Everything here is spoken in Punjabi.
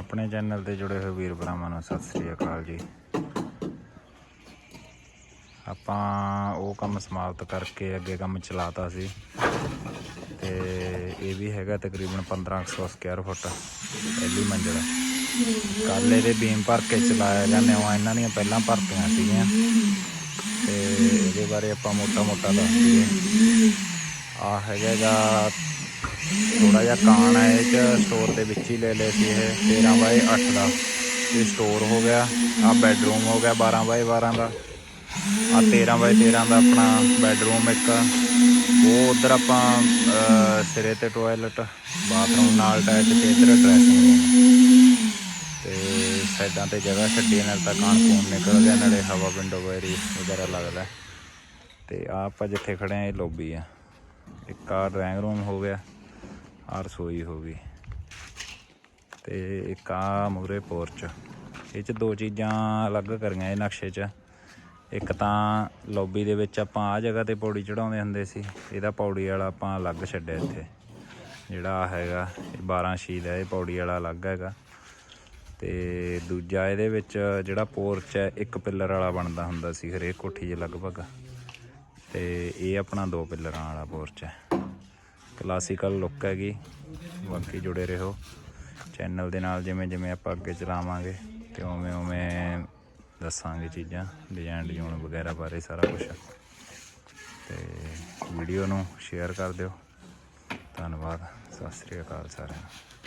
ਆਪਣੇ ਚੈਨਲ ਤੇ ਜੁੜੇ ਹੋਏ ਵੀਰ ਭਰਾਵਾਂ ਨੂੰ ਸਤਿ ਸ੍ਰੀ ਅਕਾਲ ਜੀ। ਆਪਾਂ ਉਹ ਕੰਮ ਸਮਾਪਤ ਕਰਕੇ ਅੱਗੇ ਕੰਮ ਚਲਾਤਾ ਸੀ ਤੇ ਇਹ ਵੀ ਹੈਗਾ ਤਕਰੀਬਨ 1500 ਸਕੁਅਰ ਫੁੱਟ ਪਹਿਲੀ ਮੰਜ਼ਿਲ। ਕੱਲ੍ਹ ਇਹਦੇ ਬੀਮ ਭਰ ਕੇ ਚਲਾਇਆ ਜਾਂਦੇ ਉਹ ਇਹਨਾਂ ਦੀਆਂ ਪਹਿਲਾਂ ਭਰਤੀਆਂ ਸੀਗੀਆਂ। ਤੇ ਇਹਦੇ ਬਾਰੇ ਆਪਾਂ ਮੋਟਾ ਮੋਟਾ ਦੱਸ ਦਈਏ। ਆ ਹੈਗਾ ਥੋੜਾ ਜਿਹਾ ਕਾਣ ਹੈ ਇਹ ਚ ਸਟੋਰ ਦੇ ਵਿੱਚ ਹੀ ਲੈ ਲਏ ਸੀ ਇਹ 13 ਬਾਏ 8 ਦਾ। ਇਹ ਸਟੋਰ ਹੋ ਗਿਆ ਆ ਬੈੱਡਰੂਮ ਹੋ ਗਿਆ 12 ਬਾਏ 12 ਦਾ। ਆ 13 ਬਾਏ 13 ਦਾ ਆਪਣਾ ਬੈੱਡਰੂਮ ਇੱਕ। ਉਹ ਉਧਰ ਆਪਾਂ ਸਿਰੇ ਤੇ ਟਾਇਲਟ ਬਾਥਰੂਮ ਨਾਲ ਅਟੈਚ ਤੇ ਇਧਰ ਡਰੈਸਿੰਗ ਰੂਮ ਤੇ ਸਾਈਡਾਂ ਤੇ ਜਗ੍ਹਾ ਛੱਡੀ ਨਾਲ ਤਾਂ ਕਾਣ ਕੂਣ ਨਿਕਲ ਗਿਆ, ਨਾਲੇ ਹਵਾ ਵਿੰਡੋ ਵਗੈਰੀ ਵਗੈਰਾ ਲੱਗਦਾ ਤੇ ਆ ਆਪਾਂ ਜਿੱਥੇ ਖੜੇ ਆ ਇਹ ਲੋਬੀ ਆ। ਇੱਕ ਆ ਡਰਾਇੰਗ ਰੂਮ ਹੋ ਗਿਆ। ਆ ਰਸੋਈ ਹੋ ਗਈ। ਤੇ ਇੱਕ ਆ ਮੂਰੇ ਪੋਰਚ। ਇਹ ਚ ਦੋ ਚੀਜ਼ਾਂ ਅਲੱਗ ਕਰੀਆਂ ਇਹ ਨਕਸ਼ੇ 'ਚ। ਇੱਕ ਤਾਂ ਲੌਬੀ ਦੇ ਵਿੱਚ ਆਪਾਂ ਆ ਜਗ੍ਹਾ ਤੇ ਪੌੜੀ ਚੜਾਉਂਦੇ ਹੁੰਦੇ ਸੀ। ਇਹਦਾ ਪੌੜੀ ਵਾਲਾ ਆਪਾਂ ਅਲੱਗ ਛੱਡਿਆ ਇੱਥੇ। ਜਿਹੜਾ ਆਹ ਹੈਗਾ, ਇਹ 12 ਸ਼ੀਟ ਹੈ, ਇਹ ਪੌੜੀ ਵਾਲਾ ਅਲੱਗ ਹੈਗਾ। ਤੇ ਦੂਜਾ ਇਹਦੇ ਵਿੱਚ ਜਿਹੜਾ ਪੋਰਚ ਹੈ, ਇੱਕ ਪਿੱਲਰ ਵਾਲਾ ਬਣਦਾ ਹੁੰਦਾ ਸੀ, ਹਰੇਕ ਕੋਠੀ 'ਚ ਲਗਭਗ। ਤੇ ਇਹ ਆਪਣਾ ਦੋ ਪਿੱਲਰਾਂ ਵਾਲਾ ਪੋਰਚ ਹੈ। ਕਲਾਸੀਕਲ ਲੁੱਕ ਹੈਗੀ। ਬਾਕੀ ਜੁੜੇ ਰਹੋ। ਚੈਨਲ ਦੇ ਨਾਲ ਜਿਵੇਂ ਜਿਵੇਂ ਆਪਾਂ ਅੱਗੇ ਚਲਾਵਾਂਗੇ ਤੇ ਉਵੇਂ ਉਵੇਂ ਦੱਸਾਂਗੇ ਚੀਜ਼ਾਂ ਡਿਜ਼ਾਈਨ ਡਿਜ਼ਾਈਨ ਵਗੈਰਾ ਬਾਰੇ ਸਾਰਾ ਕੁਝ ਤੇ ਵੀਡੀਓ ਨੂੰ ਸ਼ੇਅਰ ਕਰ ਦਿਓ। ਧੰਨਵਾਦ। ਸਤਿ ਸ੍ਰੀ ਅਕਾਲ ਸਾਰਿਆਂ ਨੂੰ।